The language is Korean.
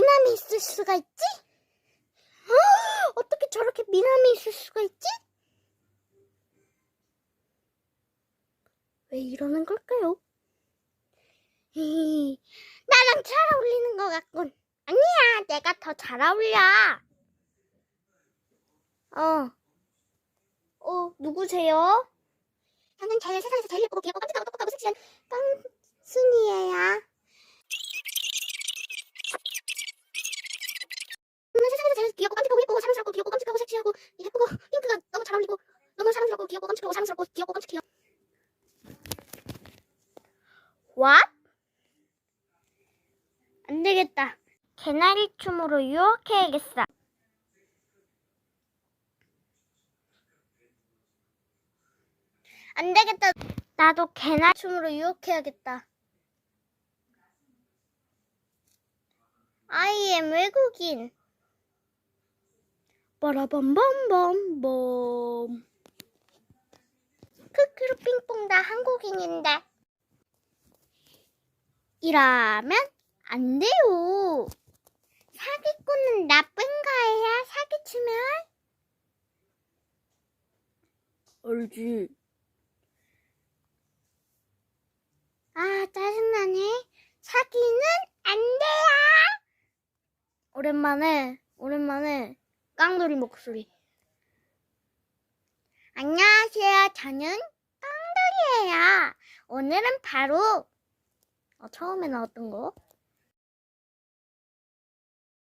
미남이 있을 수가 있지? 헉, 어떻게 저렇게 미남이 있을 수가 있지? 왜 이러는 걸까요? 나랑 잘 어울리는 것 같군. 아니야, 내가 더 잘 어울려. 어. 어, 누구세요? 저는 제일 세상에서 제일 예쁘고 귀엽고 깜찍하고 똑똑하고 섹시한 깡순이에요. 저는 세상에서 제일 귀엽고 깜찍하고 예쁘고 사랑스럽고 귀엽고 깜찍하고 섹시하고 예쁘고 핑크가 너무 잘 어울리고 너무 깜찍하고 사랑스럽고 귀엽고 깜찍해요. What? 안 되겠다. 개나리 춤으로 유혹해야겠어. 안 되겠다. 나도 개나리 춤으로 유혹해야겠다. I am 외국인. 빠라밤밤밤밤. 핑퐁 나 한국인인데. 이러면 안 돼요. 사기꾼은 나쁜 거예요. 사기치면. 알지. 아, 짜증나네. 사기는 안 돼요. 오랜만에, 오랜만에 깡돌이 목소리. 안녕하세요. 저는. 오늘은 바로 어, 처음에 나왔던 거